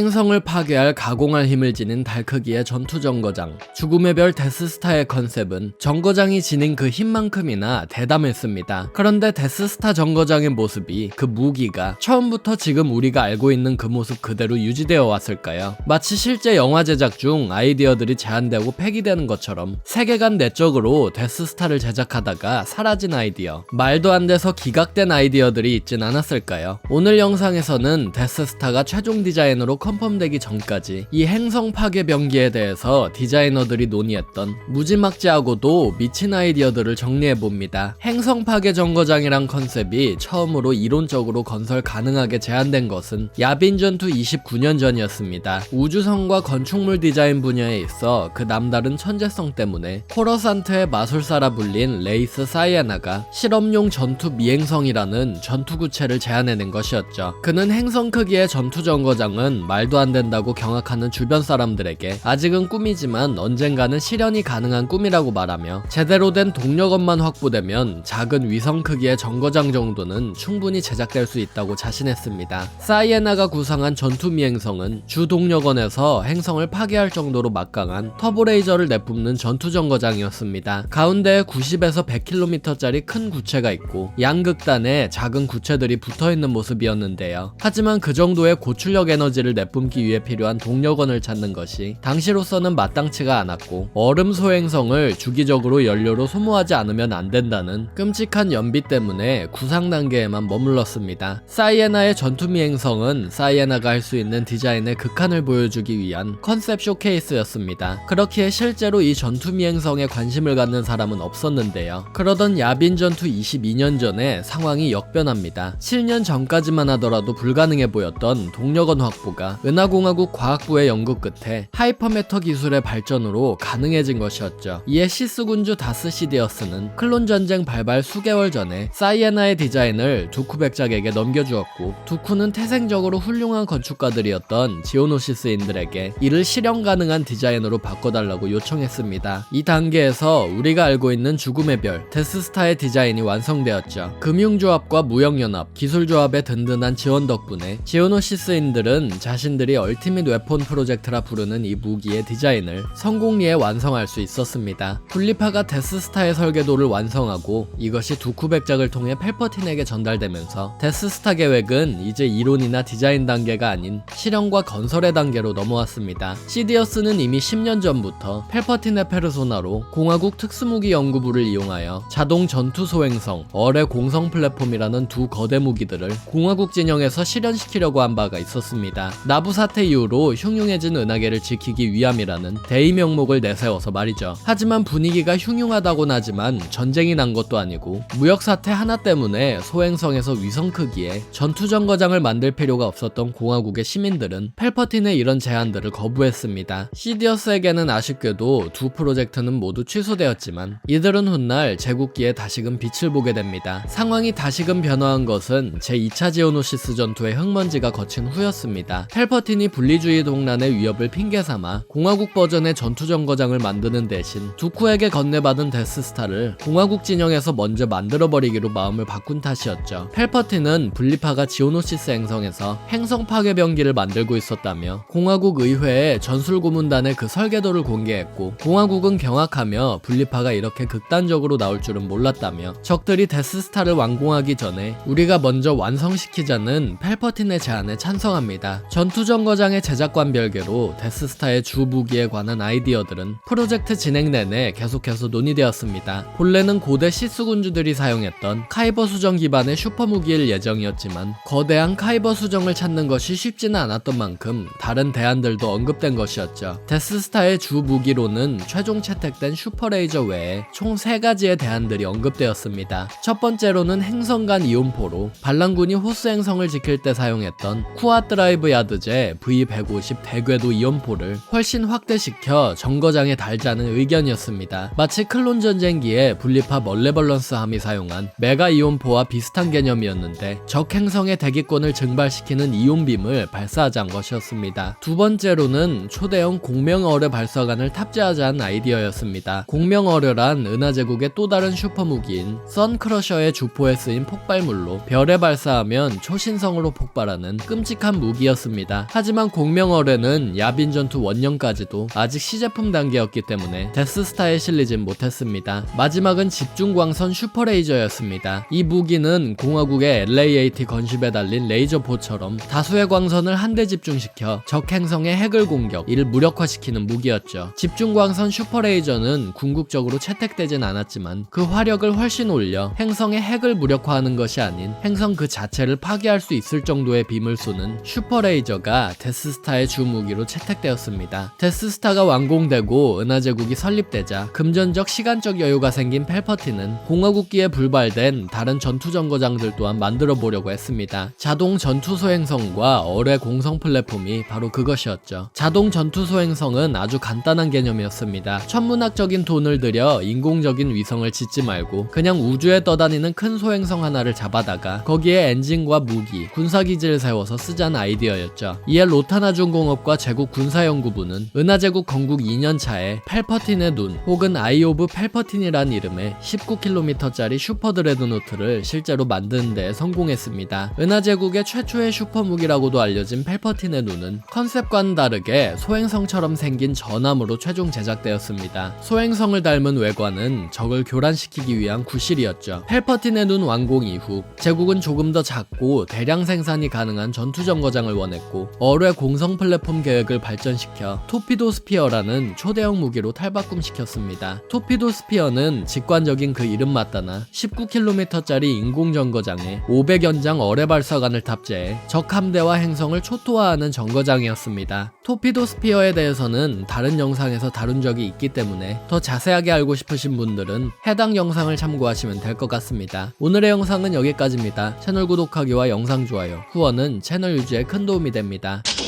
행성을 파괴할 가공할 힘을 지닌 달 크기의 전투 정거장. 죽음의 별 데스스타의 컨셉은 정거장이 지닌 그 힘만큼이나 대담했습니다. 그런데 데스스타 정거장의 모습이 그 무기가 처음부터 지금 우리가 알고 있는 그 모습 그대로 유지되어 왔을까요? 마치 실제 영화 제작 중 아이디어들이 제한되고 폐기되는 것처럼 세계관 내적으로 데스스타를 제작하다가 사라진 아이디어. 말도 안 돼서 기각된 아이디어들이 있진 않았을까요? 오늘 영상에서는 데스스타가 최종 디자인으로 컨펌되기 전까지 이 행성 파괴 병기에 대해서 디자이너들이 논의했던 무지막지하고도 미친 아이디어들을 정리해봅니다. 행성 파괴 정거장이란 컨셉이 처음으로 이론적으로 건설 가능하게 제한된 것은 야빈 전투 29년 전이었습니다. 우주선과 건축물 디자인 분야에 있어 그 남다른 천재성 때문에 코러산트의 마술사라 불린 레이스 사이에나가 실험용 전투 미행성이라는 전투 구체를 제안해낸 것이었죠. 그는 행성 크기의 전투 정거장은 말도 안 된다고 경악하는 주변 사람들에게 아직은 꿈이지만 언젠가는 실현이 가능한 꿈이라고 말하며 제대로 된 동력원만 확보되면 작은 위성 크기의 정거장 정도는 충분히 제작될 수 있다고 자신했습니다. 사이에나가 구상한 전투 미행성은 주 동력원에서 행성을 파괴할 정도로 막강한 터보레이저를 내뿜는 전투 정거장이었습니다. 가운데에 90에서 100km짜리 큰 구체가 있고 양극단에 작은 구체들이 붙어 있는 모습이었는데요. 하지만 그 정도의 고출력 에너지를 내뿜기 위해 필요한 동력원을 찾는 것이 당시로서는 마땅치가 않았고 얼음 소행성을 주기적으로 연료로 소모하지 않으면 안 된다는 끔찍한 연비 때문에 구상 단계에만 머물렀습니다. 사이에나의 전투미 행성은 사이에나가 할 수 있는 디자인의 극한을 보여주기 위한 컨셉 쇼케이스였습니다. 그렇기에 실제로 이 전투미 행성에 관심을 갖는 사람은 없었는데요. 그러던 야빈 전투 22년 전에 상황이 역변합니다. 7년 전까지만 하더라도 불가능해 보였던 동력원 확보가 은하공화국 과학부의 연구 끝에 하이퍼메터 기술의 발전으로 가능해진 것이었죠. 이에 시스군주 다스 시디어스는 클론 전쟁 발발 수개월 전에 사이에나의 디자인을 두쿠 백작에게 넘겨주었고 두쿠는 태생적으로 훌륭한 건축가들이었던 지오노시스인들에게 이를 실현 가능한 디자인으로 바꿔달라고 요청했습니다. 이 단계에서 우리가 알고 있는 죽음의 별 데스스타의 디자인이 완성되었죠. 금융조합과 무역연합, 기술조합의 든든한 지원 덕분에 지오노시스인들은 자신 들이 얼티밋 웨폰 프로젝트라 부르는 이 무기의 디자인을 성공리에 완성할 수 있었습니다. 분리파가 데스스타의 설계도를 완성하고 이것이 두쿠백작을 통해 펠퍼틴에게 전달되면서 데스스타 계획은 이제 이론이나 디자인 단계가 아닌 실현과 건설의 단계로 넘어왔습니다. 시디어스는 이미 10년 전부터 펠퍼틴의 페르소나로 공화국 특수무기 연구부를 이용하여 자동 전투 소행성, 어뢰 공성 플랫폼이라는 두 거대 무기들을 공화국 진영에서 실현시키려고 한 바가 있었습니다. 나부 사태 이후로 흉흉해진 은하계를 지키기 위함이라는 대의 명목을 내세워서 말이죠. 하지만 분위기가 흉흉하다곤 하지만 전쟁이 난 것도 아니고 무역 사태 하나 때문에 소행성에서 위성 크기의 전투 정거장을 만들 필요가 없었던 공화국의 시민들은 펠퍼틴의 이런 제안들을 거부했습니다. 시디어스에게는 아쉽게도 두 프로젝트는 모두 취소되었지만 이들은 훗날 제국기에 다시금 빛을 보게 됩니다. 상황이 다시금 변화한 것은 제2차 지오노시스 전투의 흙먼지가 거친 후였습니다. 펠퍼틴이 분리주의 동란의 위협을 핑계 삼아 공화국 버전의 전투 정거장을 만드는 대신 두쿠에게 건네받은 데스스타를 공화국 진영에서 먼저 만들어버리기로 마음을 바꾼 탓이었죠. 펠퍼틴은 분리파가 지오노시스 행성에서 행성 파괴 병기를 만들고 있었다며 공화국 의회에 전술 고문단의 그 설계도를 공개했고 공화국은 경악하며 분리파가 이렇게 극단적으로 나올 줄은 몰랐다며 적들이 데스스타를 완공하기 전에 우리가 먼저 완성시키자는 펠퍼틴의 제안에 찬성합니다. 전투 정거장의 제작관 별개로 데스스타의 주 무기에 관한 아이디어들은 프로젝트 진행 내내 계속해서 논의되었습니다. 본래는 고대 시스군주들이 사용했던 카이버 수정 기반의 슈퍼 무기일 예정이었지만 거대한 카이버 수정을 찾는 것이 쉽지는 않았던 만큼 다른 대안들도 언급된 것이었죠. 데스스타의 주 무기로는 최종 채택된 슈퍼레이저 외에 총 3가지의 대안들이 언급되었습니다. 첫 번째로는 행성 간 이온포로 반란군이 호스 행성을 지킬 때 사용했던 쿠아 드라이브 야드 제 V150 대궤도 이온포를 훨씬 확대시켜 정거장에 달자는 의견이었습니다. 마치 클론 전쟁기에 분리파 멀레벌런스함이 사용한 메가 이온포와 비슷한 개념이었는데 적 행성의 대기권을 증발시키는 이온빔을 발사하자는 것이었습니다. 두 번째로는 초대형 공명어뢰 발사관을 탑재하자는 아이디어였습니다. 공명어뢰란 은하제국의 또 다른 슈퍼무기인 선크러셔의 주포에 쓰인 폭발물로 별에 발사하면 초신성으로 폭발하는 끔찍한 무기였습니다. 있었습니다. 하지만 공명어뢰는 야빈 전투 원년까지도 아직 시제품 단계였기 때문에 데스스타에 실리진 못했습니다. 마지막은 집중광선 슈퍼레이저였습니다. 이 무기는 공화국의 LAAT 건십에 달린 레이저포처럼 다수의 광선을 한데 집중시켜 적 행성의 핵을 공격, 이를 무력화시키는 무기였죠. 집중광선 슈퍼레이저는 궁극적으로 채택되진 않았지만 그 화력을 훨씬 올려 행성의 핵을 무력화하는 것이 아닌 행성 그 자체를 파괴할 수 있을 정도의 빔을 쏘는 슈퍼레이저 가 데스스타의 주 무기로 채택되었습니다. 데스스타가 완공되고 은하제국이 설립되자 금전적 시간적 여유가 생긴 펠퍼티는 공화국기에 불발된 다른 전투 정거장들 또한 만들어 보려고 했습니다. 자동 전투 소행성과 어뢰 공성 플랫폼이 바로 그것이었죠. 자동 전투 소행성은 아주 간단한 개념이었습니다. 천문학적인 돈을 들여 인공적인 위성을 짓지 말고 그냥 우주에 떠다니는 큰 소행성 하나를 잡아다가 거기에 엔진과 무기, 군사기지를 세워서 쓰자는 아이디어였죠. 이에 로타나중공업과 제국 군사연구부는 은하제국 건국 2년 차에 펠퍼틴의 눈 혹은 아이 오브 펠퍼틴이라는 이름의 19km짜리 슈퍼 드레드노트를 실제로 만드는 데 성공했습니다. 은하제국의 최초의 슈퍼무기라고도 알려진 펠퍼틴의 눈은 컨셉과는 다르게 소행성처럼 생긴 전함으로 최종 제작되었습니다. 소행성을 닮은 외관은 적을 교란시키기 위한 구실이었죠. 펠퍼틴의 눈 완공 이후 제국은 조금 더 작고 대량 생산이 가능한 전투 정거장을 원했고 어뢰 공성 플랫폼 계획을 발전시켜 토피도 스피어라는 초대형 무기로 탈바꿈시켰습니다. 토피도 스피어는 직관적인 그 이름 맞다나 19km짜리 인공 정거장에 500연장 어뢰 발사관을 탑재해 적 함대와 행성을 초토화하는 정거장이었습니다. 토피도 스피어에 대해서는 다른 영상에서 다룬 적이 있기 때문에 더 자세하게 알고 싶으신 분들은 해당 영상을 참고하시면 될 것 같습니다. 오늘의 영상은 여기까지입니다. 채널 구독하기와 영상 좋아요, 후원은 채널 유지에 큰 도움이 됩니다.